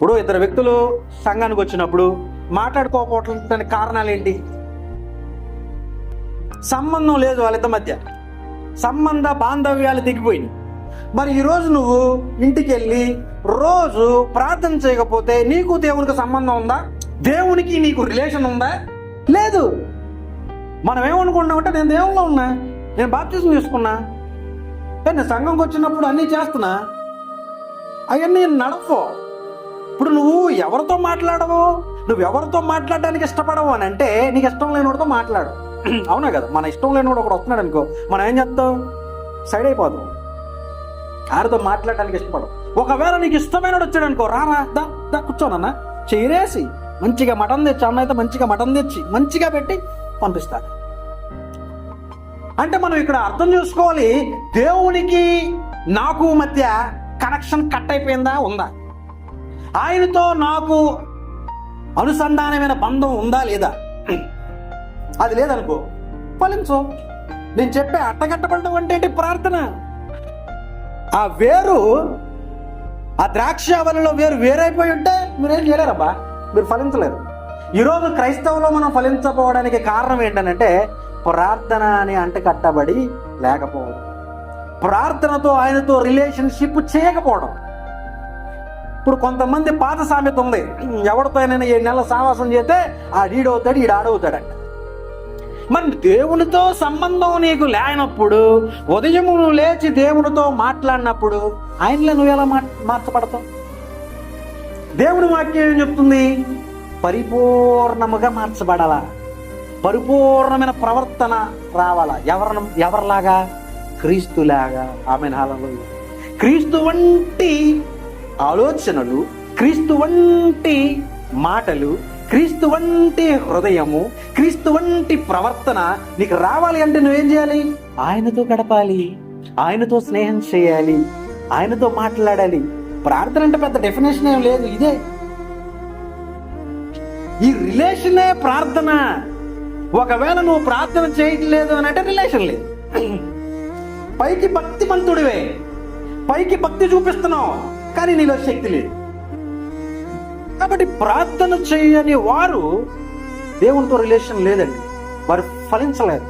ఇప్పుడు ఇద్దరు వ్యక్తులు సంఘానికి వచ్చినప్పుడు మాట్లాడుకోకపోవటానికి కారణాలు ఏంటి సంబంధం లేదు వాళ్ళిద్దరి మధ్య. సంబంధ బాంధవ్యాలు దిగిపోయినాయి మరి ఈరోజు నువ్వు ఇంటికి వెళ్ళి రోజు ప్రార్థన చేయకపోతే నీకు దేవునికి సంబంధం ఉందా? దేవునికి నీకు రిలేషన్ ఉందా? లేదు. మనం ఏమనుకుంటున్నామంటే నేను దేవుల్లో ఉన్నా నేను బాప్తిజం తీసుకున్నా నేను సంఘంకి వచ్చినప్పుడు అన్నీ చేస్తున్నా అవన్నీ నడపో ఇప్పుడు నువ్వు ఎవరితో మాట్లాడవు నువ్వు ఎవరితో మాట్లాడడానికి ఇష్టపడవు అని అంటే నీకు ఇష్టం లేనివాడితో మాట్లాడు. అవునా కదా? మన ఇష్టం లేనివాడు ఒకడు వస్తున్నాడు అనుకో మనం ఏం చేస్తాం? సైడ్ అయిపోతాం. ఆరితో మాట్లాడడానికి ఇష్టపడవు. ఒకవేళ నీకు ఇష్టమైనడు వచ్చాడు అనుకో రారా దా దా కూర్చోనన్నా చేరేసి మంచిగా మటన్ తెచ్చి అన్న అయితే మంచిగా మటన్ తెచ్చి మంచిగా పెట్టి పంపిస్తాడు. అంటే మనం ఇక్కడ అర్థం చేసుకోవాలి దేవునికి నాకు మధ్య కనెక్షన్ కట్ అయిపోయిందా? ఉందా? ఆయనతో నాకు అనుసంధానమైన బంధం ఉందా లేదా? అది లేదనుకో ఫలించు. నేను చెప్పే అట్టగట్టబడడం అంటే ఏంటి? ప్రార్థన. ఆ వేరు ఆ ద్రాక్ష వలలో వేరు వేరైపోయి ఉంటే మీరేం చేయలేరబ్బా మీరు ఫలించలేరు. ఈరోజు క్రైస్తవులో మనం ఫలించకపోవడానికి కారణం ఏంటంటే ప్రార్థన అని అంటకట్టబడి లేకపోవడం. ప్రార్థనతో ఆయనతో రిలేషన్షిప్ చేయకపోవడం. ఇప్పుడు కొంతమంది పాత సామెత ఉంది. ఎవరితోనైనా ఏడు నెలల సావాసం చేస్తే ఆ ఈడవుతాడు ఈడు ఆడవుతాడంట. మరి దేవునితో సంబంధం నీకు లేనప్పుడు ఉదయము నువ్వు లేచి దేవునితో మాట్లాడినప్పుడు ఆయనలో నువ్వు ఎలా మార్చబడతావు? దేవుని వాక్యం ఏం చెప్తుంది? పరిపూర్ణముగా మార్చబడాలా? పరిపూర్ణమైన ప్రవర్తన రావాలా? ఎవరి ఎవరిలాగా? క్రీస్తులాగా. ఆమె హాలలో క్రీస్తు వంటి ఆలోచనలు క్రీస్తు వంటి మాటలు క్రీస్తు వంటి హృదయము క్రీస్తు వంటి ప్రవర్తన నీకు రావాలి అంటే నువ్వేం చేయాలి? ఆయనతో గడపాలి ఆయనతో స్నేహం చేయాలి ఆయనతో మాట్లాడాలి. ప్రార్థన అంటే పెద్ద డెఫినేషన్ ఏం లేదు ఇదే. ఈ రిలేషనే ప్రార్థన. ఒకవేళ నువ్వు ప్రార్థన చేయట్లేదు అని అంటే రిలేషన్ లేదు. పైకి భక్తిమంతుడివే. పైకి భక్తి చూపిస్తున్నావు. కానీ నీలో శక్తి లేదు. కాబట్టి ప్రార్థన చేయని వారు దేవునితో రిలేషన్ లేదండి. వారు ఫలించలేదు